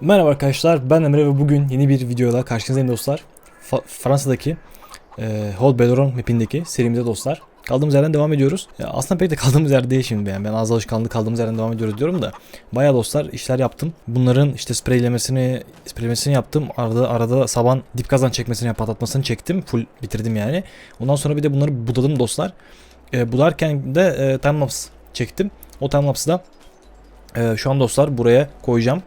Merhaba arkadaşlar ben Emre ve bugün yeni bir videoda karşınızdayım dostlar. Fa- Fransa'daki e, Hol Bedoron mapindeki serimize dostlar. Kaldığımız yerden devam ediyoruz. Ya aslında pek de kaldığımız yer değil şimdi yani. Ben az alışkanlık kaldığımız yerden devam ediyoruz diyorum da. Bayağı dostlar işler yaptım. Bunların işte spreylemesini, spreylemesini yaptım. Arada arada saban dip kazan çekmesini, patlatmasını çektim. Full bitirdim yani. Ondan sonra bir de bunları budadım dostlar. E, budarken de e, timelapse çektim. O timelapse'ı da e, şu an dostlar buraya koyacağım.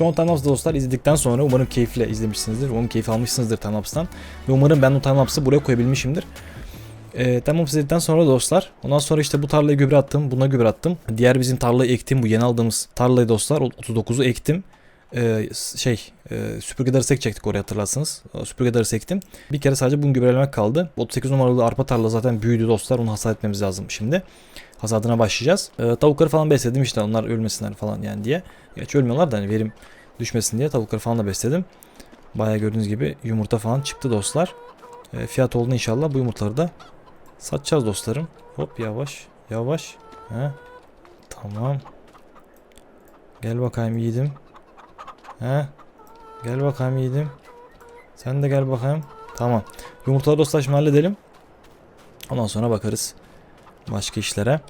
Şu an timelapse dostlar izledikten sonra umarım keyifle izlemişsinizdir. Umarım keyif almışsınızdır timelapse'tan. Ve umarım ben o timelapse'ı buraya koyabilmişimdir. E, timelapse izledikten sonra dostlar. Ondan sonra işte bu tarlayı gübre attım. Buna gübre attım. Diğer bizim tarlayı ektim. Bu yeni aldığımız tarlayı dostlar. o 39'u ektim. E, şey e, süpürge darısı ekecektik oraya hatırlarsınız. Süpürge darısı ektim. Bir kere sadece bunu gübrelemek kaldı. 38 numaralı arpa tarla zaten büyüdü dostlar. Onu hasat etmemiz lazım şimdi. Hasadına başlayacağız. E, tavukları falan besledim işte onlar ölmesinler falan yani diye. Gerçi ölmüyorlar da hani verim düşmesin diye tavukları falan da besledim. Bayağı gördüğünüz gibi yumurta falan çıktı dostlar. E, fiyat olduğunda inşallah bu yumurtaları da satacağız dostlarım. Hop yavaş yavaş. He. Tamam. Gel bakayım yiğidim. He. Gel bakayım yiğidim. Sen de gel bakayım. Tamam. Yumurtaları dostlar şimdi halledelim. Ondan sonra bakarız başka işlere.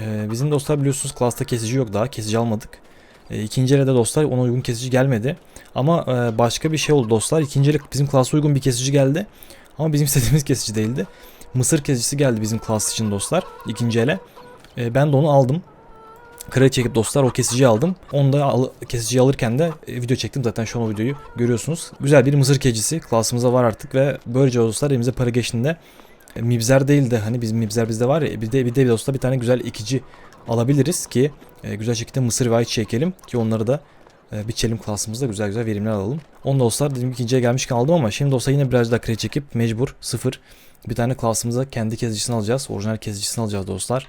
Ee, bizim dostlar biliyorsunuz klasta kesici yok daha. Kesici almadık. E, ikinci elde dostlar ona uygun kesici gelmedi. Ama e, başka bir şey oldu dostlar. İkinci ele bizim klasa uygun bir kesici geldi. Ama bizim istediğimiz kesici değildi. Mısır kesicisi geldi bizim klas için dostlar. ikinci ele. E, ben de onu aldım. Kredi çekip dostlar o kesiciyi aldım. Onu da al, kesiciyi alırken de e, video çektim zaten şu an o videoyu görüyorsunuz. Güzel bir mısır kesicisi klasımıza var artık ve böylece dostlar elimize para geçtiğinde Mibzer değil de hani bizim Mibzer bizde var ya bir de bir de dostlar bir tane güzel ikici alabiliriz ki e, güzel şekilde mısır ve ayçiçeği ekelim ki onları da e, biçelim klasımızda güzel güzel verimler alalım. Onu dostlar dedim ikinciye gelmişken aldım ama şimdi dostlar yine biraz daha kredi çekip mecbur sıfır bir tane klasımıza kendi kezicisini alacağız. Orijinal kezicisini alacağız dostlar.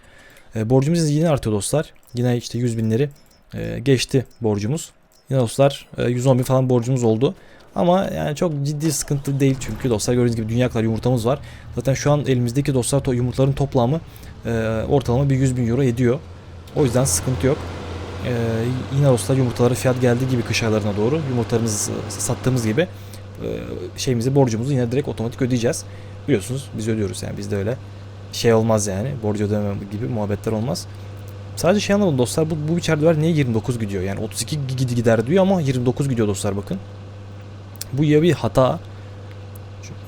E, borcumuz yine artıyor dostlar. Yine işte 100 binleri e, geçti borcumuz. Yine dostlar e, 110 bin falan borcumuz oldu. Ama yani çok ciddi sıkıntı değil çünkü dostlar gördüğünüz gibi dünya kadar yumurtamız var. Zaten şu an elimizdeki dostlar to- yumurtaların toplamı e, ortalama bir 100 bin euro ediyor. O yüzden sıkıntı yok. E, yine dostlar yumurtalara fiyat geldiği gibi kış aylarına doğru yumurtalarımızı sattığımız gibi e, şeyimizi borcumuzu yine direkt otomatik ödeyeceğiz. Biliyorsunuz biz ödüyoruz yani bizde öyle şey olmaz yani borcu ödeme gibi muhabbetler olmaz. Sadece şey anlamadım dostlar bu, bu biçer duvar niye 29 gidiyor yani 32 gid- gider diyor ama 29 gidiyor dostlar bakın. Bu ya bir hata.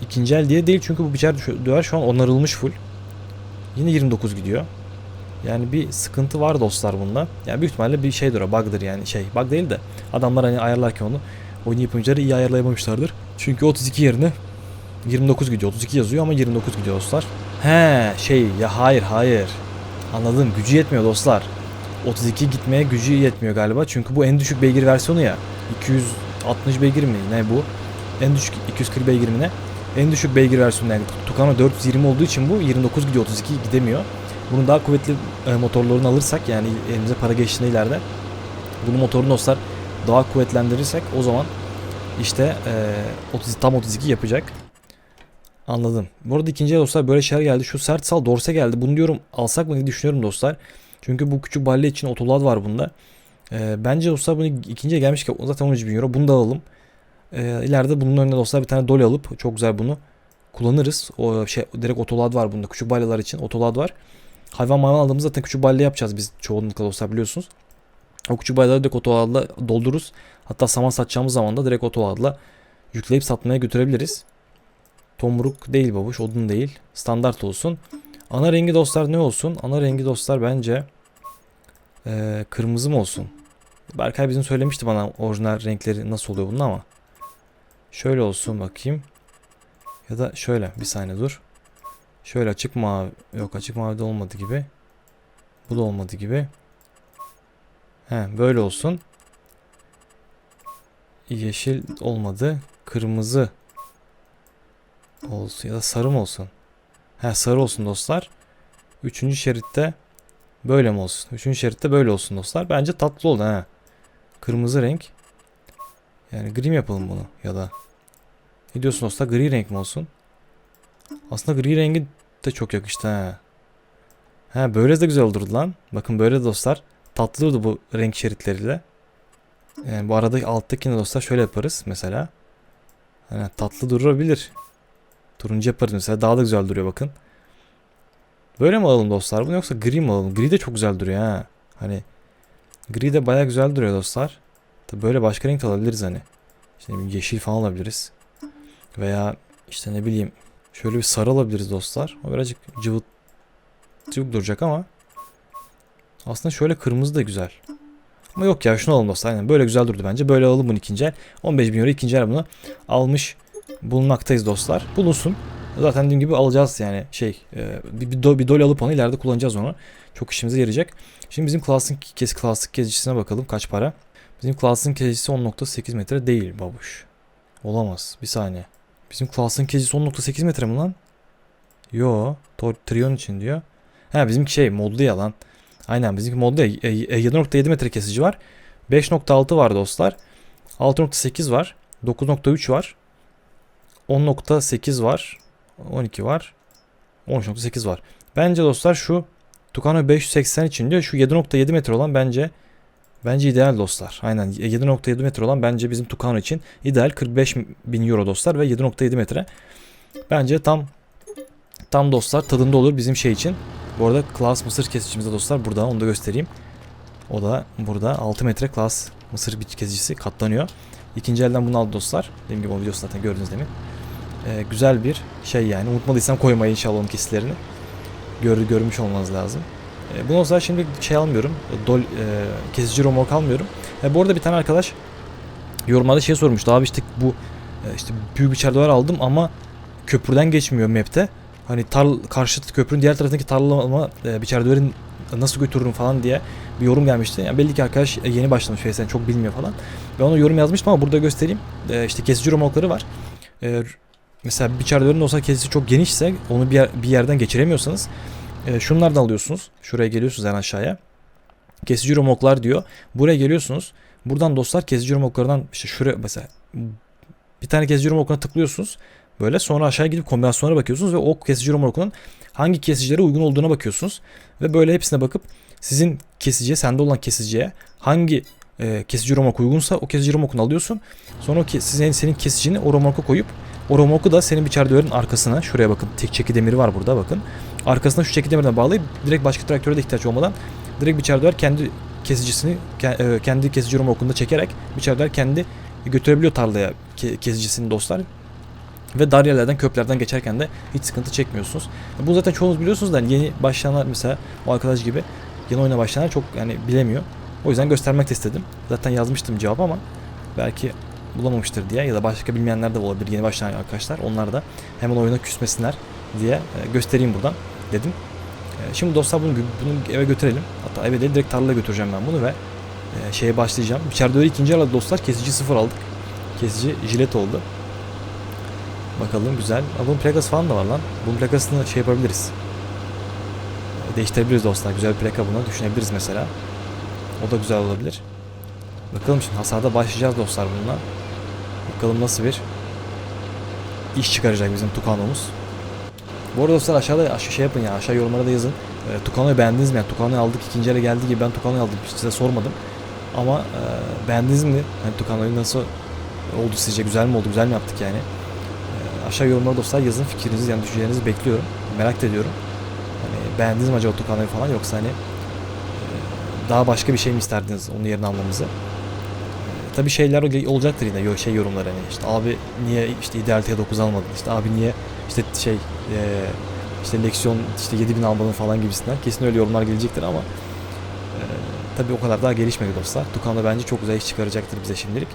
İkinci el diye değil çünkü bu biçer duvar şu an onarılmış full. Yine 29 gidiyor. Yani bir sıkıntı var dostlar bunda. Yani büyük ihtimalle bir şeydir o bug'dır yani şey bug değil de adamlar hani ayarlarken onu oyun yapımcıları iyi ayarlayamamışlardır. Çünkü 32 yerine 29 gidiyor. 32 yazıyor ama 29 gidiyor dostlar. He şey ya hayır hayır. Anladım gücü yetmiyor dostlar. 32 gitmeye gücü yetmiyor galiba. Çünkü bu en düşük beygir versiyonu ya. 260 beygir mi ne bu? En düşük 240 beygir mi ne? En düşük beygir versiyonu yani Tucano 420 olduğu için bu 29 gidiyor 32 gidemiyor. Bunun daha kuvvetli e, motorlarını alırsak yani elimize para geçtiğinde ileride bunu motorunu dostlar daha kuvvetlendirirsek o zaman işte e, 30 tam 32 yapacak. Anladım. Bu arada ikinciye dostlar böyle şeyler geldi. Şu sert sal dorse geldi. Bunu diyorum alsak mı diye düşünüyorum dostlar. Çünkü bu küçük balle için otolad var bunda. E, bence dostlar bunu ikinciye gelmiş ki zaten 13 bin euro. Bunu da alalım. E, ileride bunun önüne dostlar bir tane dolly alıp çok güzel bunu kullanırız. O şey direkt otolad var bunda. Küçük balyalar için otolad var. Hayvan mayvan aldığımız zaten küçük balya yapacağız biz çoğunlukla dostlar biliyorsunuz. O küçük balyaları direkt otoladla doldururuz. Hatta saman satacağımız zaman da direkt otoladla yükleyip satmaya götürebiliriz. Tomruk değil babuş, odun değil. Standart olsun. Ana rengi dostlar ne olsun? Ana rengi dostlar bence eee, kırmızı mı olsun? Berkay bizim söylemişti bana orijinal renkleri nasıl oluyor bunun ama. Şöyle olsun bakayım. Ya da şöyle bir saniye dur. Şöyle açık mavi. Yok açık mavi de olmadı gibi. Bu da olmadı gibi. He böyle olsun. Yeşil olmadı. Kırmızı olsun ya da sarı mı olsun? He sarı olsun dostlar. Üçüncü şeritte böyle mi olsun? Üçüncü şeritte böyle olsun dostlar. Bence tatlı oldu he. Kırmızı renk. Yani gri yapalım bunu ya da. Ne diyorsun dostlar? Gri renk mi olsun? Aslında gri rengi de çok yakıştı ha. Ha böyle de güzel olurdu lan. Bakın böyle dostlar. Tatlı oldu bu renk şeritleriyle. Yani bu arada alttakini dostlar şöyle yaparız mesela. Yani tatlı durabilir. Turuncu yaparız mesela daha da güzel duruyor bakın. Böyle mi alalım dostlar bunu yoksa gri mi alalım? Gri de çok güzel duruyor ha. Hani gri de baya güzel duruyor dostlar. Tabi böyle başka renk alabiliriz hani. İşte yeşil falan alabiliriz. Veya işte ne bileyim şöyle bir sarı alabiliriz dostlar. O birazcık cıvıt cıvık duracak ama aslında şöyle kırmızı da güzel. Ama yok ya şunu alalım dostlar. Aynen böyle güzel durdu bence. Böyle alalım bunu ikinci el. 15 bin euro ikinci el bunu almış bulunmaktayız dostlar. Bulunsun. Zaten dediğim gibi alacağız yani şey e, bir, bir, do, bir dol alıp onu ileride kullanacağız onu. Çok işimize yarayacak. Şimdi bizim klasın kes klasik kezicisine bakalım kaç para. Bizim klasın kezicisi 10.8 metre değil babuş. Olamaz. Bir saniye. Bizim klasın kezicisi 10.8 metre mi lan? Yo. Tor Trion için diyor. Ha bizimki şey modlu ya lan. Aynen bizimki modlu ya. E, e, 7.7 metre kesici var. 5.6 var dostlar. 6.8 var. 9.3 var. 10.8 var. 12 var. 13.8 var. Bence dostlar şu Tucano 580 için diyor şu 7.7 metre olan bence bence ideal dostlar. Aynen 7.7 metre olan bence bizim Tucano için ideal 45 bin euro dostlar ve 7.7 metre. Bence tam tam dostlar tadında olur bizim şey için. Bu arada Class mısır kesicimiz de dostlar burada onu da göstereyim. O da burada 6 metre Class mısır biç kesicisi katlanıyor. İkinci elden bunu aldı dostlar. Dediğim gibi o videosu zaten gördünüz demin. Ee, güzel bir şey yani. Unutmadıysam koymayı inşallah onun kesitlerini. Gör, görmüş olmanız lazım. Ee, bunu o zaman şimdi şey almıyorum. Dol, e, kesici romork almıyorum. E, bu arada bir tane arkadaş yorumlarda şey sormuştu. Abi işte bu e, işte büyük bir çerdover aldım ama köprüden geçmiyor map'te. Hani tarl karşı köprünün diğer tarafındaki tarlama e, bir çerdoverin nasıl götürürüm falan diye bir yorum gelmişti. Yani belli ki arkadaş e, yeni başlamış sen çok bilmiyor falan. Ben ona yorum yazmıştım ama burada göstereyim. E, işte kesici romorkları var. E, mesela bir çerdoverin olsa kesisi çok genişse onu bir, yer, bir yerden geçiremiyorsanız e, şunlardan alıyorsunuz. Şuraya geliyorsunuz en aşağıya. Kesici romoklar diyor. Buraya geliyorsunuz. Buradan dostlar kesici romoklardan işte şuraya mesela bir tane kesici romokuna tıklıyorsunuz. Böyle sonra aşağıya gidip kombinasyonlara bakıyorsunuz ve o kesici romokunun hangi kesicilere uygun olduğuna bakıyorsunuz. Ve böyle hepsine bakıp sizin kesiciye, sende olan kesiciye hangi e, kesici romok uygunsa o kesici romokunu alıyorsun. Sonra ke- sizin senin kesicini o romoka koyup o romoku da senin bir çerdoverin arkasına şuraya bakın tek çeki demiri var burada bakın. Arkasına şu çeki demirden bağlayıp direkt başka traktöre de ihtiyaç olmadan direkt bir çerdover kendi kesicisini ke- e, kendi kesici romokunda çekerek bir çerdover kendi götürebiliyor tarlaya ke- kesicisini dostlar. Ve dar yerlerden, köprülerden geçerken de hiç sıkıntı çekmiyorsunuz. Bu zaten çoğunuz biliyorsunuz da hani yeni başlayanlar mesela o arkadaş gibi yeni oyuna başlayanlar çok yani bilemiyor. O yüzden göstermek istedim. Zaten yazmıştım cevabı ama belki bulamamıştır diye ya da başka bilmeyenler de olabilir yeni başlayan arkadaşlar. Onlar da hemen oyuna küsmesinler diye e, göstereyim buradan dedim. E, Şimdi dostlar bunu, bunu eve götürelim. Hatta eve değil direkt tarlaya götüreceğim ben bunu ve e, şeye başlayacağım. İçeride öyle ikinci arada dostlar kesici sıfır aldık. Kesici jilet oldu. Bakalım güzel. Aa, bunun plakası falan da var lan. Bunun plakasını şey yapabiliriz. Değiştirebiliriz dostlar. Güzel bir plaka buna düşünebiliriz mesela. O da güzel olabilir. Bakalım şimdi hasarda başlayacağız dostlar bununla. Bakalım nasıl bir iş çıkaracak bizim Tucano'muz. Bu arada dostlar aşağıda aşağı şey yapın ya aşağı yorumlara da yazın. E, Tucano'yu beğendiniz mi? Yani Tucano'yu aldık ikinci ele geldi gibi ben Tucano'yu aldım hiç size sormadım. Ama e, beğendiniz mi? Yani Tucano'yu nasıl oldu sizce? Güzel mi oldu? Güzel mi yaptık yani? E, aşağı yorumlara dostlar yazın fikrinizi yani düşüncelerinizi bekliyorum. Merak ediyorum. Hani beğendiniz mi acaba Tucano'yu falan yoksa hani daha başka bir şey mi isterdiniz onun yerine almamızı? E, Tabii şeyler ol- olacaktır yine şey yorumları hani işte abi niye işte ideal T9 almadın işte abi niye işte şey e, işte Lexion işte 7000 almadın falan gibisinden kesin öyle yorumlar gelecektir ama e, tabii o kadar daha gelişmedi dostlar. Tukan da bence çok güzel iş çıkaracaktır bize şimdilik.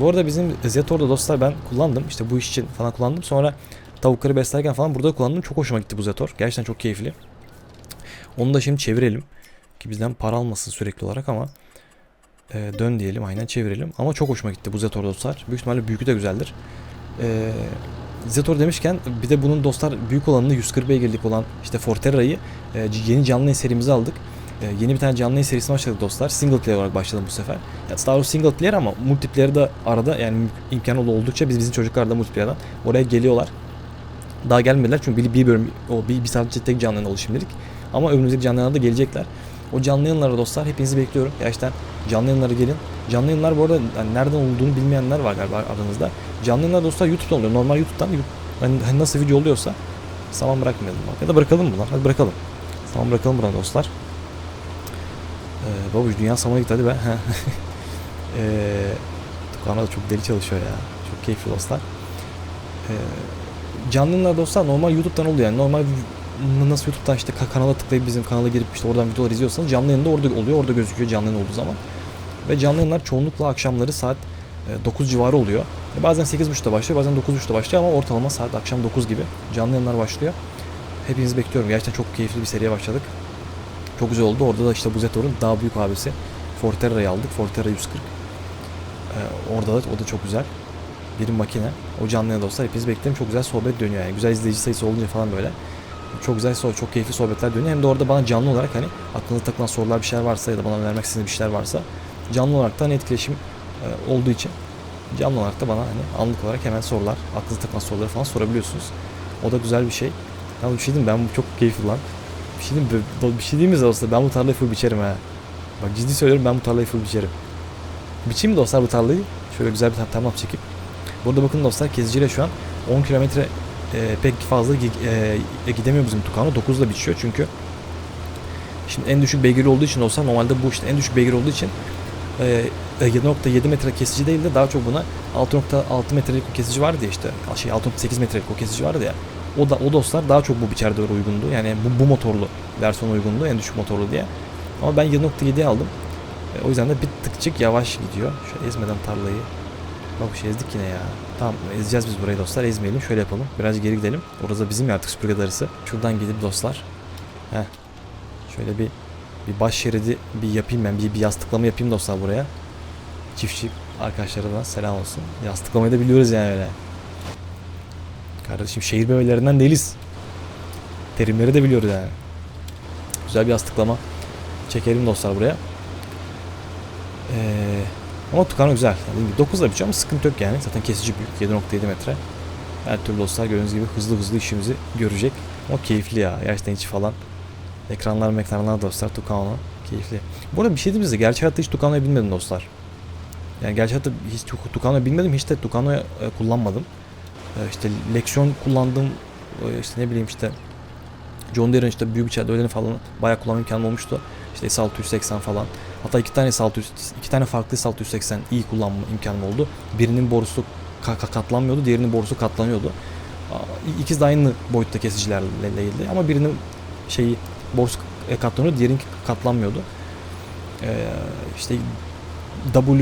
Bu arada bizim Zetor'da dostlar ben kullandım işte bu iş için falan kullandım sonra tavukları beslerken falan burada kullandım çok hoşuma gitti bu Zetor gerçekten çok keyifli. Onu da şimdi çevirelim ki bizden para almasın sürekli olarak ama e, dön diyelim aynen çevirelim ama çok hoşuma gitti bu Zetor dostlar büyük ihtimalle büyükü de güzeldir. E, Zetor demişken bir de bunun dostlar büyük olanını 140 beygirlik olan işte Forterra'yı e, yeni canlı yayın serimize aldık. E, yeni bir tane canlı yayın serisine başladık dostlar. Single player olarak başladım bu sefer. Ya Star Wars single player ama multiplayer da arada yani imkanı oldukça biz bizim çocuklar da multiplayer'dan oraya geliyorlar. Daha gelmediler çünkü bir, bir bölüm o bir, bir sadece tek canlı oldu şimdilik. Ama önümüzdeki canlı yayınlarda gelecekler. O canlı yayınlara dostlar hepinizi bekliyorum. Gerçekten canlı yayınlara gelin. Canlı yayınlar bu arada hani nereden olduğunu bilmeyenler var galiba aranızda. Canlı yayınlar dostlar YouTube'dan oluyor. Normal YouTube'dan hani, hani nasıl video oluyorsa zaman bırakmayalım. Ya da bırakalım lan? Hadi bırakalım. Zaman bırakalım buradan dostlar. Ee, babuş dünya samana gitti hadi be. ee, Tukan'a da çok deli çalışıyor ya. Çok keyifli dostlar. Ee, canlı yayınlar dostlar normal YouTube'dan oluyor yani. Normal nasıl YouTube'dan işte ka- kanala tıklayıp bizim kanala girip işte oradan videolar izliyorsanız canlı yayında orada oluyor. Orada gözüküyor canlı yayın olduğu zaman. Ve canlı yayınlar çoğunlukla akşamları saat e, 9 civarı oluyor. E, Bazen 8.30'da başlıyor, bazen 9.30'da başlıyor ama ortalama saat akşam 9 gibi canlı yayınlar başlıyor. Hepinizi bekliyorum. Gerçekten çok keyifli bir seriye başladık. Çok güzel oldu. Orada da işte bu Zetor'un daha büyük abisi Forterra'yı aldık. Forterra 140. Ee, orada da o da çok güzel. Bir makine. O canlı yayında dostlar hepinizi beklerim. Çok güzel sohbet dönüyor yani. Güzel izleyici sayısı olunca falan böyle. Çok güzel, so- çok keyifli sohbetler dönüyor. Hem de orada bana canlı olarak hani aklınıza takılan sorular bir şeyler varsa ya da bana vermek istediğiniz bir şeyler varsa canlı olarak da hani etkileşim e, olduğu için canlı olarak da bana hani anlık olarak hemen sorular, aklınıza takılan soruları falan sorabiliyorsunuz. O da güzel bir şey. Ya bir şey diyeyim ben bu çok keyifli lan. Bir şey diyeyim bir şey diyeyim mi dostlar? Ben bu tarlayı full biçerim ha. Bak ciddi söylüyorum ben bu tarlayı full biçerim. Biçeyim mi dostlar bu tarlayı? Şöyle güzel bir tam çekip. Burada bakın dostlar kesiciyle şu an 10 kilometre e, pek fazla gi- e, gidemiyor bizim Tucano. 9 ile biçiyor çünkü. Şimdi en düşük beygir olduğu için olsa normalde bu işte en düşük beygir olduğu için e, 7.7 metre kesici değil de daha çok buna 6.6 metrelik o kesici vardı ya işte. Şey 6.8 metrelik o kesici vardı ya. O da o dostlar daha çok bu biçerde uygundu. Yani bu, bu motorlu versiyon uygundu en düşük motorlu diye. Ama ben 7.7'yi aldım. E, o yüzden de bir tıkçık yavaş gidiyor. Şöyle ezmeden tarlayı. Bak bir şey ezdik yine ya tamam ezeceğiz biz burayı dostlar ezmeyelim şöyle yapalım biraz geri gidelim orası bizim ya artık süpürge darısı şuradan gidip dostlar Heh. Şöyle bir bir baş şeridi bir yapayım ben. Bir, bir yastıklama yapayım dostlar buraya. Çiftçi arkadaşlara da selam olsun. Yastıklamayı da biliyoruz yani öyle. Kardeşim şehir bebeğlerinden değiliz. Terimleri de biliyoruz yani. Güzel bir yastıklama çekelim dostlar buraya. Ee, ama Tucano güzel. Dediğim gibi 9'la bitiyor ama sıkıntı yok yani. Zaten kesici büyük. 7.7 metre. Her türlü dostlar gördüğünüz gibi hızlı hızlı işimizi görecek. Ama keyifli ya. Gerçekten içi falan Ekranlar ekranlar dostlar Tucano keyifli. Bu arada bir şey diyeyim size gerçek hayatta hiç Tucano'yu bilmedim dostlar. Yani gerçek hayatta hiç Tu- Tucano'yu bilmedim hiç de Tucano'yu e, kullanmadım. E, işte Lexion kullandım e, işte ne bileyim işte John Deere'ın işte büyük içeride öyle falan bayağı kullanma imkanım olmuştu. İşte S680 falan. Hatta iki tane S600, iki tane farklı S680 iyi kullanma imkanım oldu. Birinin borusu ka- ka- katlanmıyordu, diğerinin borusu katlanıyordu. İkisi de aynı boyutta kesicilerle ilgili ama birinin şeyi box e, katlanıyordu, diğerinki katlanmıyordu. Ee, işte W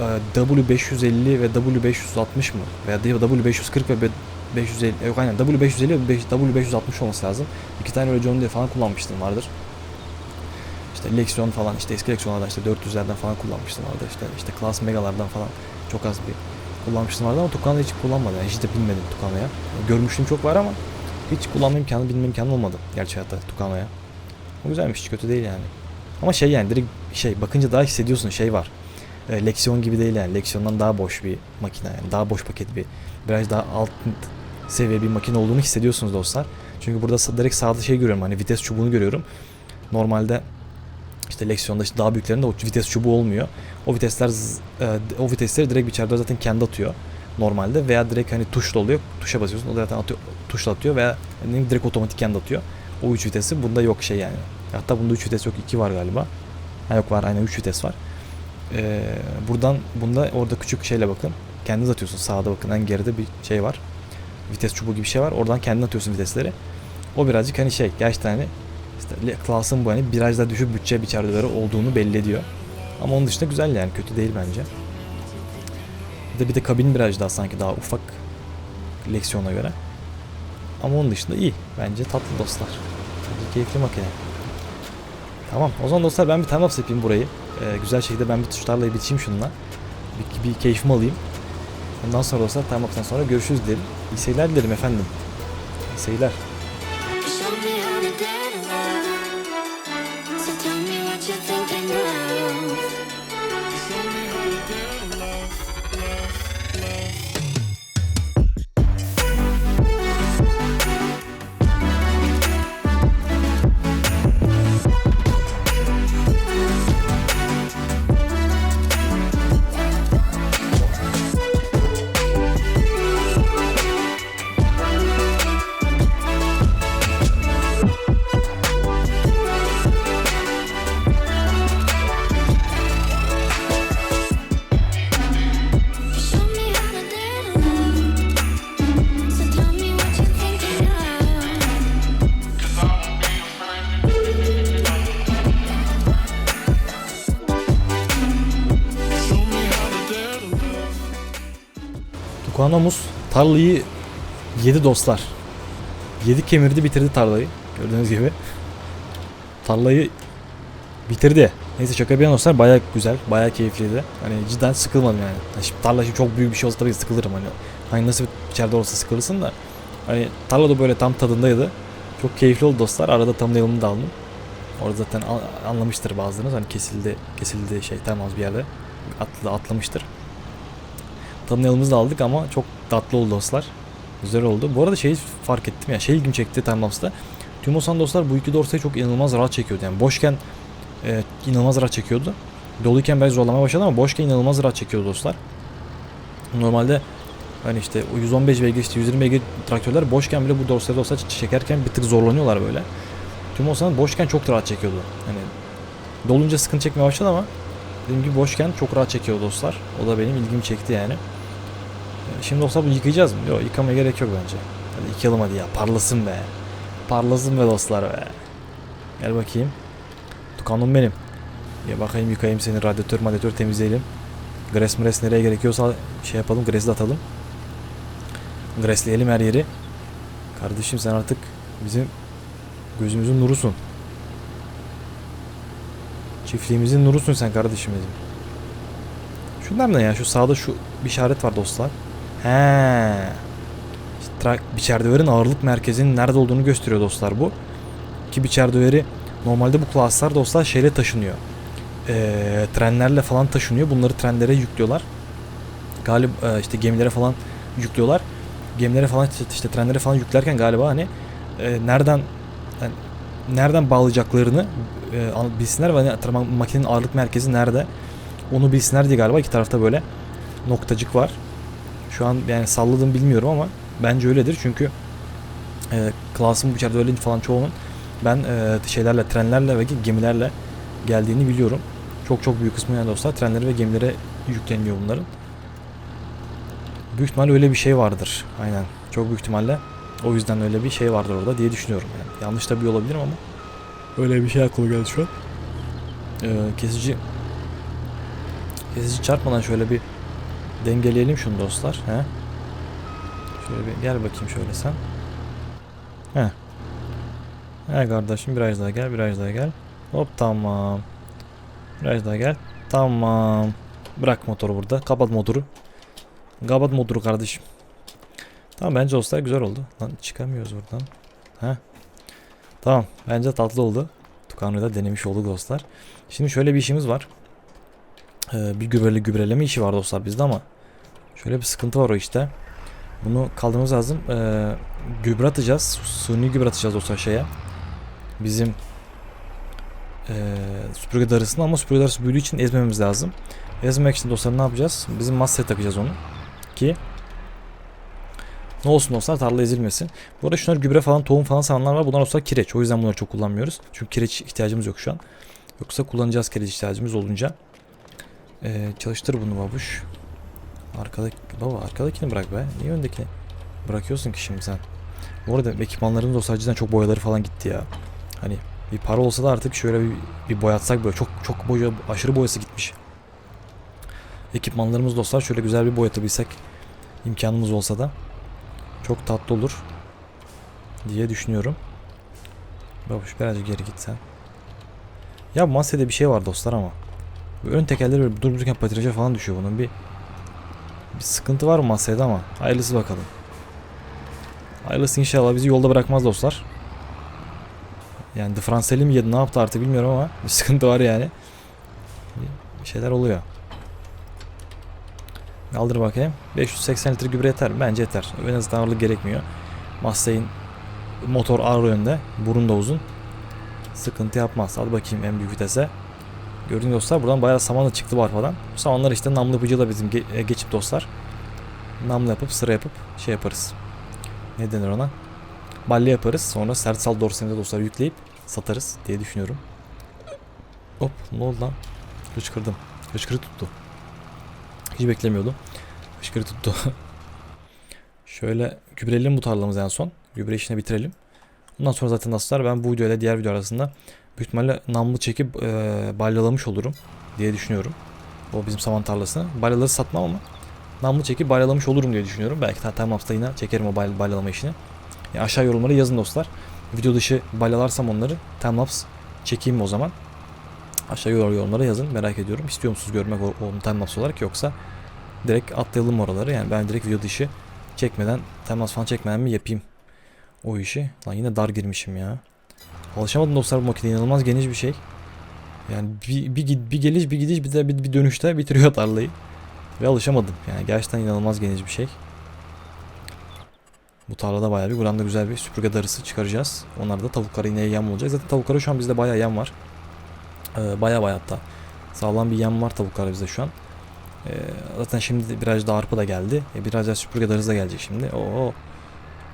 e, W550 ve W560 mı? Veya W540 ve B- 550 yok aynen W550 ve beş- W560 olması lazım. İki tane öyle John Deere falan kullanmıştım vardır. İşte Lexion falan işte eski Lexion'lardan işte 400'lerden falan kullanmıştım vardı. İşte işte Class Mega'lardan falan çok az bir kullanmıştım vardı ama Tucan'da hiç kullanmadım. Yani hiç de bilmedim Tucan'ı ya. Görmüştüm çok var ama hiç kullanma imkanı, bilme imkanı olmadı gerçi hayatta Tucan'ı O güzelmiş, hiç kötü değil yani. Ama şey yani direkt şey bakınca daha hissediyorsun şey var. E, Lexion gibi değil yani. Lexion'dan daha boş bir makine yani. Daha boş paket bir biraz daha alt seviye bir makine olduğunu hissediyorsunuz dostlar. Çünkü burada direkt sağda şey görüyorum hani vites çubuğunu görüyorum. Normalde işte Lexion'da işte daha büyüklerinde o vites çubuğu olmuyor. O vitesler e, o vitesleri direkt içeride zaten kendi atıyor normalde veya direkt hani tuşla oluyor. Tuşa basıyorsun o zaten atıyor, tuşla atıyor veya hani direkt otomatik kendi atıyor. O 3 vitesi bunda yok şey yani. Hatta bunda 3 vites yok 2 var galiba. Ha yok var aynen 3 vites var. Ee, buradan bunda orada küçük şeyle bakın. Kendiniz atıyorsun sağda bakın en geride bir şey var. Vites çubuğu gibi bir şey var. Oradan kendin atıyorsun vitesleri. O birazcık hani şey gerçekten hani işte Class'ın bu hani biraz daha düşük bütçe biçerdeleri olduğunu belli ediyor. Ama onun dışında güzel yani kötü değil bence. Bir de bir de kabin biraz daha sanki daha ufak Lexion'a göre. Ama onun dışında iyi. Bence tatlı dostlar. Bence keyifli makine. Tamam. O zaman dostlar ben bir timelapse yapayım burayı. Ee, güzel şekilde ben bir tuşlarla biçeyim şununla. Bir, bir keyfimi alayım. Ondan sonra dostlar timelapse'den sonra görüşürüz diyelim. İyi seyirler dilerim efendim. İyi seyirler. Tukanamuz tarlayı yedi dostlar. Yedi kemirdi bitirdi tarlayı. Gördüğünüz gibi. Tarlayı bitirdi. Neyse şaka bir dostlar baya güzel, baya keyifliydi. Hani cidden sıkılmadım yani. Hani şimdi tarla şimdi çok büyük bir şey olsa tabii sıkılırım hani. Hani nasıl içeride olsa sıkılırsın da. Hani tarla da böyle tam tadındaydı. Çok keyifli oldu dostlar. Arada thumbnail'ımı da aldım. Orada zaten an- anlamıştır bazılarınız. Hani kesildi, kesildi şey tamam bir yerde. Atlı, atlamıştır. Thumbnail'ımızı da aldık ama çok tatlı oldu dostlar. Güzel oldu. Bu arada şeyi fark ettim ya. Şey ilgimi çekti timelapse'da. Tümosan dostlar bu iki dorsayı çok inanılmaz rahat çekiyordu. Yani boşken e, inanılmaz rahat çekiyordu. Doluyken biraz zorlamaya başladı ama boşken inanılmaz rahat çekiyordu dostlar. Normalde hani işte o 115 beygir işte 120 beygir traktörler boşken bile bu dorsayı dostlar çekerken bir tık zorlanıyorlar böyle. Tümosan boşken çok rahat çekiyordu. Hani dolunca sıkıntı çekmeye başladı ama dediğim gibi boşken çok rahat çekiyor dostlar. O da benim ilgimi çekti yani. Şimdi olsa bunu yıkayacağız mı? Yok yıkamaya gerek yok bence. Hadi yıkayalım hadi ya. Parlasın be. Parlasın be dostlar be. Gel bakayım. Tukanım benim. Ya bakayım yıkayayım seni. Radyatör radyatör temizleyelim. Gres mres nereye gerekiyorsa şey yapalım. Gresi de atalım. Gresleyelim her yeri. Kardeşim sen artık bizim gözümüzün nurusun. Çiftliğimizin nurusun sen kardeşim bizim. Şunlar ne ya? Şu sağda şu bir işaret var dostlar. He. İşte tra- biçer döverin ağırlık merkezinin nerede olduğunu gösteriyor dostlar bu. Ki biçer döveri normalde bu klaslar dostlar şeyle taşınıyor. Ee, trenlerle falan taşınıyor. Bunları trenlere yüklüyorlar. Galip e, işte gemilere falan yüklüyorlar. Gemilere falan işte, işte trenlere falan yüklerken galiba hani e, nereden yani nereden bağlayacaklarını e, bilsinler ve hani makinenin ağırlık merkezi nerede onu bilsinler diye galiba iki tarafta böyle noktacık var. Şu an yani salladım bilmiyorum ama bence öyledir çünkü e, klasın bu içeride öyle falan çoğunun ben e, şeylerle trenlerle ve gemilerle geldiğini biliyorum. Çok çok büyük kısmı yani dostlar trenlere ve gemilere yükleniyor bunların. Büyük ihtimalle öyle bir şey vardır. Aynen. Çok büyük ihtimalle O yüzden öyle bir şey vardır orada diye düşünüyorum yani. Yanlış tabii olabilirim ama öyle bir şey aklıma geldi şu an. Ee, kesici kesici çarpmadan şöyle bir dengeleyelim şunu dostlar. He? Şöyle bir gel bakayım şöyle sen. He. He kardeşim biraz daha gel biraz daha gel. Hop tamam. Biraz daha gel. Tamam. Bırak motoru burada. Kapat motoru. Kapat motoru kardeşim. Tamam bence dostlar güzel oldu. Lan çıkamıyoruz buradan. He. Tamam. Bence tatlı oldu. Tucano'yu da denemiş olduk dostlar. Şimdi şöyle bir işimiz var. Ee, bir gübreli gübreleme işi var dostlar bizde ama şöyle bir sıkıntı var o işte. Bunu kaldırmamız lazım. Ee, gübre atacağız. Suni gübre atacağız dostlar şeye. Bizim ee, süpürge darısını ama süpürge darısı büyüdüğü için ezmememiz lazım. Ezmemek için dostlar ne yapacağız? Bizim masaya takacağız onu. Ki ne olsun dostlar tarla ezilmesin. Bu arada şunlar gübre falan tohum falan salanlar var. Bunlar dostlar kireç. O yüzden bunları çok kullanmıyoruz. Çünkü kireç ihtiyacımız yok şu an. Yoksa kullanacağız kireç ihtiyacımız olunca. Ee, çalıştır bunu babuş. Arkadaki, baba arkadakini bırak be. Niye öndekini bırakıyorsun ki şimdi sen? Bu arada ekipmanların dostlar cidden çok boyaları falan gitti ya. Hani bir para olsa da artık şöyle bir, bir boyatsak böyle çok çok boya aşırı boyası gitmiş. Ekipmanlarımız dostlar şöyle güzel bir boyatabilsek imkanımız olsa da çok tatlı olur diye düşünüyorum. Babuş birazcık geri git sen. Ya bu masada bir şey var dostlar ama. Ön tekerleri böyle durup dururken falan düşüyor bunun bir bir sıkıntı var mı masada ama hayırlısı bakalım. Hayırlısı inşallah bizi yolda bırakmaz dostlar. Yani Franseli mi yedi ne yaptı artık bilmiyorum ama bir sıkıntı var yani. Bir şeyler oluyor. Kaldır bakayım. 580 litre gübre yeter mi? Bence yeter. En azından ağırlık gerekmiyor. Mustang'in motor ağır yönde. Burun da uzun. Sıkıntı yapmaz. Hadi bakayım en büyük vitese. Gördüğünüz dostlar buradan bayağı saman da çıktı bu arpadan. Bu samanlar işte namlı yapıcıyla bizim ge- e, geçip dostlar. Namlı yapıp sıra yapıp şey yaparız. Ne denir ona? Balya yaparız. Sonra sert sal dorsemide dostlar yükleyip satarız diye düşünüyorum. Hop ne oldu lan? Hıçkırdım. Hıçkırı tuttu. Hiç beklemiyordum. Hıçkırı tuttu. Şöyle gübreleyelim bu tarlamızı en son. Gübre işini bitirelim. Ondan sonra zaten dostlar ben bu videoyla diğer video arasında büyük ihtimalle namlu çekip e, balyalamış olurum diye düşünüyorum. O bizim saman tarlasını. Balyaları satmam ama namlu çekip balyalamış olurum diye düşünüyorum. Belki time lapse'da yine çekerim o bal- balyalama işini. Ya aşağı yorumlara yazın dostlar. Video dışı balyalarsam onları timelapse çekeyim o zaman. Aşağı yor- yorumlara yazın. Merak ediyorum. İstiyor musunuz görmek onu timelapse olarak yoksa direkt atlayalım oraları. Yani ben direkt video dışı çekmeden timelapse falan çekmeden mi yapayım o işi. Lan yine dar girmişim ya. Alışamadım dostlar bu makine inanılmaz geniş bir şey. Yani bir, bir, bir geliş bir gidiş bir de bir, bir dönüşte bitiriyor tarlayı. Ve alışamadım. Yani gerçekten inanılmaz geniş bir şey. Bu tarlada bayağı bir buradan da güzel bir süpürge darısı çıkaracağız. Onlar da tavuklara yine yem olacak. Zaten tavuklara şu an bizde bayağı yem var. Ee, bayağı bayağı hatta. Sağlam bir yem var tavuklara bizde şu an. Ee, zaten şimdi biraz da arpa da geldi. E, biraz da süpürge darısı da gelecek şimdi. Oo.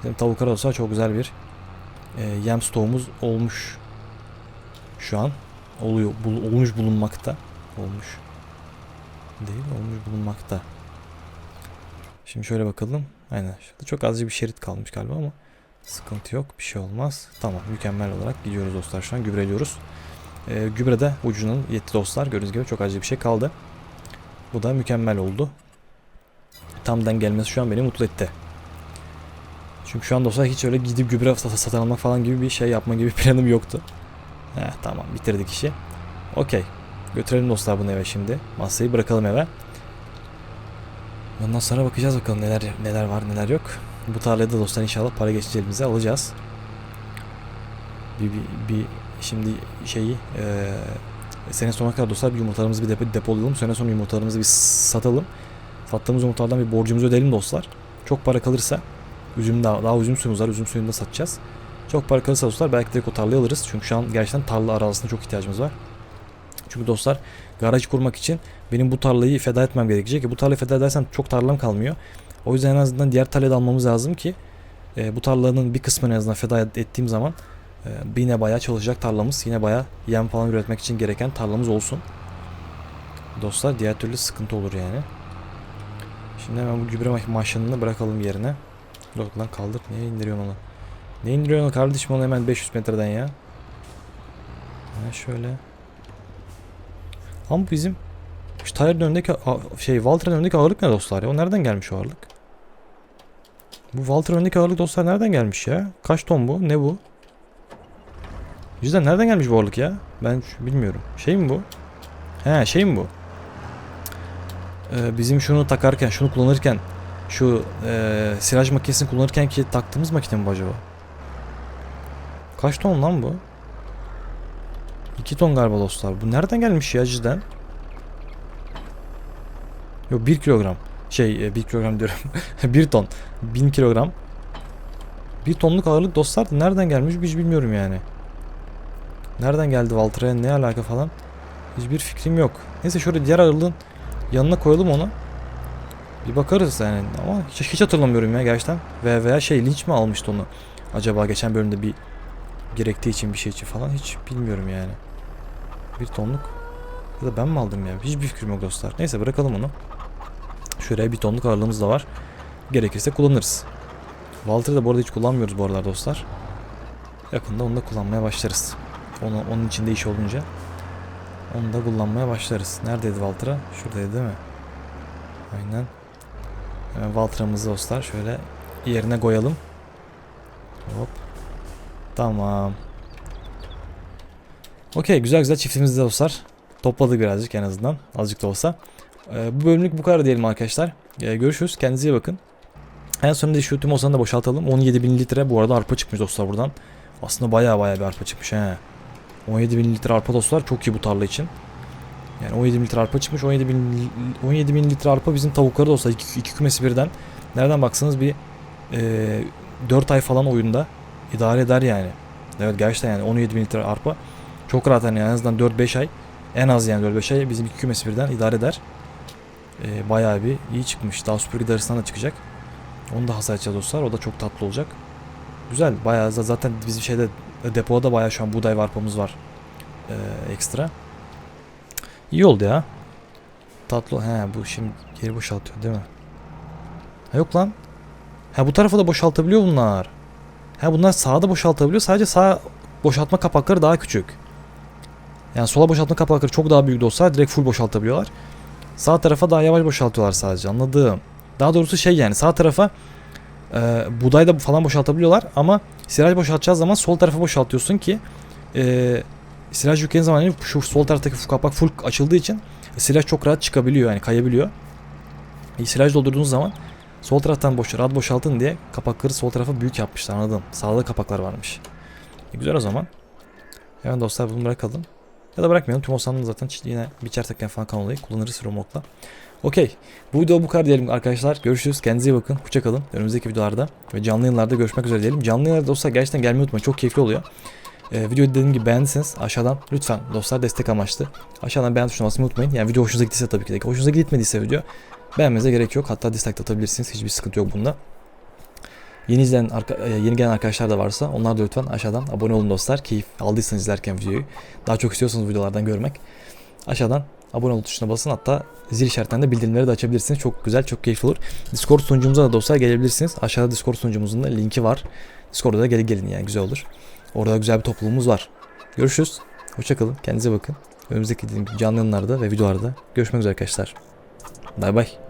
Bizim tavuklara olsa çok güzel bir e, yem stoğumuz olmuş. Şu an oluyor, bul- olmuş bulunmakta. Olmuş. Değil, olmuş bulunmakta. Şimdi şöyle bakalım. Aynen. Şurada çok azıcık bir şerit kalmış galiba ama sıkıntı yok. Bir şey olmaz. Tamam. Mükemmel olarak gidiyoruz dostlar şu an. Gübreliyoruz. Ee, gübre de ucunun yetti dostlar. Gördüğünüz gibi çok azıcık bir şey kaldı. Bu da mükemmel oldu. Tam den gelmesi şu an beni mutlu etti. Çünkü şu an dostlar hiç öyle gidip gübre sat- satın almak falan gibi bir şey yapma gibi planım yoktu. Heh, tamam bitirdik işi. Okey. Götürelim dostlar bunu eve şimdi. Masayı bırakalım eve. Ondan sonra bakacağız bakalım neler neler var neler yok. Bu tarlada da dostlar inşallah para geçici elimize alacağız. Bir, bir, bir şimdi şeyi eee sene sonuna kadar dostlar bir yumurtalarımızı bir depo, depolayalım. Sene sonu yumurtalarımızı bir satalım. Sattığımız yumurtalardan bir borcumuzu ödeyelim dostlar. Çok para kalırsa üzüm daha, daha üzüm suyumuz var. Üzüm suyunu da satacağız. Çok para kalırsa dostlar belki direkt o tarlayı alırız. Çünkü şu an gerçekten tarla arazisine çok ihtiyacımız var. Çünkü dostlar garaj kurmak için benim bu tarlayı feda etmem gerekecek. E, bu tarlayı feda edersem çok tarlam kalmıyor. O yüzden en azından diğer tarlayı da almamız lazım ki e, bu tarlanın bir kısmını en azından feda et- ettiğim zaman e, yine bayağı çalışacak tarlamız, yine bayağı yem falan üretmek için gereken tarlamız olsun. Dostlar diğer türlü sıkıntı olur yani. Şimdi hemen bu gübre ma- maşinini bırakalım yerine. Yok lan kaldır. Niye indiriyorsun onu? Ne indiriyorsun kardeşim onu hemen 500 metreden ya? Ha şöyle. Ama bizim şu Tyre'ın önündeki şey Walter'ın önündeki ağırlık ne dostlar ya? O nereden gelmiş o ağırlık? Bu Walter'ın önündeki ağırlık dostlar nereden gelmiş ya? Kaç ton bu? Ne bu? Yüzden nereden gelmiş bu ağırlık ya? Ben bilmiyorum. Şey mi bu? He şey mi bu? Ee, bizim şunu takarken, şunu kullanırken şu e, silaj makinesini kullanırken ki taktığımız makine mi bu acaba? Kaç ton lan bu? 2 ton galiba dostlar. Bu nereden gelmiş ya cidden? Yok 1 kilogram. Şey 1 kilogram diyorum. 1 ton. 1000 kilogram. 1 tonluk ağırlık dostlar nereden gelmiş hiç bilmiyorum yani. Nereden geldi Valtre'ye ne alaka falan. Hiçbir fikrim yok. Neyse şöyle diğer ağırlığın yanına koyalım onu. Bir bakarız yani ama hiç, hiç hatırlamıyorum ya gerçekten. Ve veya şey linç mi almıştı onu? Acaba geçen bölümde bir gerektiği için bir şey için falan hiç bilmiyorum yani. Bir tonluk ya da ben mi aldım ya? Hiçbir fikrim yok dostlar. Neyse bırakalım onu. Şuraya bir tonluk ağırlığımız da var. Gerekirse kullanırız. Walter'ı da bu arada hiç kullanmıyoruz bu aralar dostlar. Yakında onu da kullanmaya başlarız. Onu, onun içinde iş olunca onu da kullanmaya başlarız. Neredeydi Walter'a? Şuradaydı değil mi? Aynen. Hemen Valtra'mızı dostlar şöyle yerine koyalım. Hop. Tamam. Okey güzel güzel çiftimizi de dostlar. Topladık birazcık en azından. Azıcık da olsa. Ee, bu bölümlük bu kadar diyelim arkadaşlar. Ee, görüşürüz. Kendinize iyi bakın. En sonunda şu tüm olsanı da boşaltalım. 17 bin litre bu arada arpa çıkmış dostlar buradan. Aslında baya baya bir arpa çıkmış he. 17 bin litre arpa dostlar çok iyi bu tarla için. Yani 17 bin litre arpa çıkmış. 17 bin, 17 bin litre arpa bizim tavukları da olsa iki, iki kümesi birden. Nereden baksanız bir e, 4 ay falan oyunda idare eder yani. Evet gerçekten yani 17 bin litre arpa çok rahat yani en azından 4-5 ay en az yani 4-5 ay bizim iki kümesi birden idare eder. E, bayağı bir iyi çıkmış. Daha süpürge arasından da çıkacak. Onu da hasar edeceğiz dostlar. O da çok tatlı olacak. Güzel. Bayağı zaten bizim şeyde depoda bayağı şu an buğday ve arpamız var. E, ekstra. İyi oldu ya. Tatlı. He bu şimdi geri boşaltıyor değil mi? Ha yok lan. Ha bu tarafa da boşaltabiliyor bunlar. Ha bunlar sağda boşaltabiliyor. Sadece sağ boşaltma kapakları daha küçük. Yani sola boşaltma kapakları çok daha büyük de olsa direkt full boşaltabiliyorlar. Sağ tarafa daha yavaş boşaltıyorlar sadece. Anladım. Daha doğrusu şey yani sağ tarafa e, buğday da falan boşaltabiliyorlar ama silaj boşaltacağı zaman sol tarafa boşaltıyorsun ki e, silaj yüklediğin zaman yani şu sol taraftaki kapak full açıldığı için silaj çok rahat çıkabiliyor yani kayabiliyor. E, silaj doldurduğunuz zaman sol taraftan boş rahat boşaltın diye kapakları sol tarafa büyük yapmışlar anladın. Sağda kapaklar varmış. E, güzel o zaman. Hemen dostlar bunu bırakalım. Ya da bırakmayalım. Tüm Osan'ın zaten yine biçer tekken falan kan kullanırız remote'la. Okey. Bu video bu kadar diyelim arkadaşlar. Görüşürüz. Kendinize iyi bakın. Hoşça kalın. Önümüzdeki videolarda ve canlı yayınlarda görüşmek üzere diyelim. Canlı yayınlarda dostlar gerçekten gelmeyi unutmayın. Çok keyifli oluyor. Ee, videoyu dediğim gibi beğendiyseniz aşağıdan lütfen dostlar destek amaçlı aşağıdan beğen tuşuna basmayı unutmayın. Yani video hoşunuza gittiyse tabii ki de. Hoşunuza gitmediyse video beğenmenize gerek yok. Hatta dislike de atabilirsiniz. Hiçbir sıkıntı yok bunda. Yeni izleyen e, yeni gelen arkadaşlar da varsa onlar da lütfen aşağıdan abone olun dostlar. Keyif aldıysanız izlerken videoyu. Daha çok istiyorsanız videolardan görmek. Aşağıdan abone ol tuşuna basın. Hatta zil işaretinden de bildirimleri de açabilirsiniz. Çok güzel, çok keyifli olur. Discord sunucumuza da dostlar gelebilirsiniz. Aşağıda Discord sunucumuzun da linki var. Discord'a da gelin gelin yani güzel olur. Orada güzel bir topluluğumuz var. Görüşürüz. Hoşçakalın. Kendinize bakın. Önümüzdeki canlı yayınlarda ve videolarda görüşmek üzere arkadaşlar. Bay bay.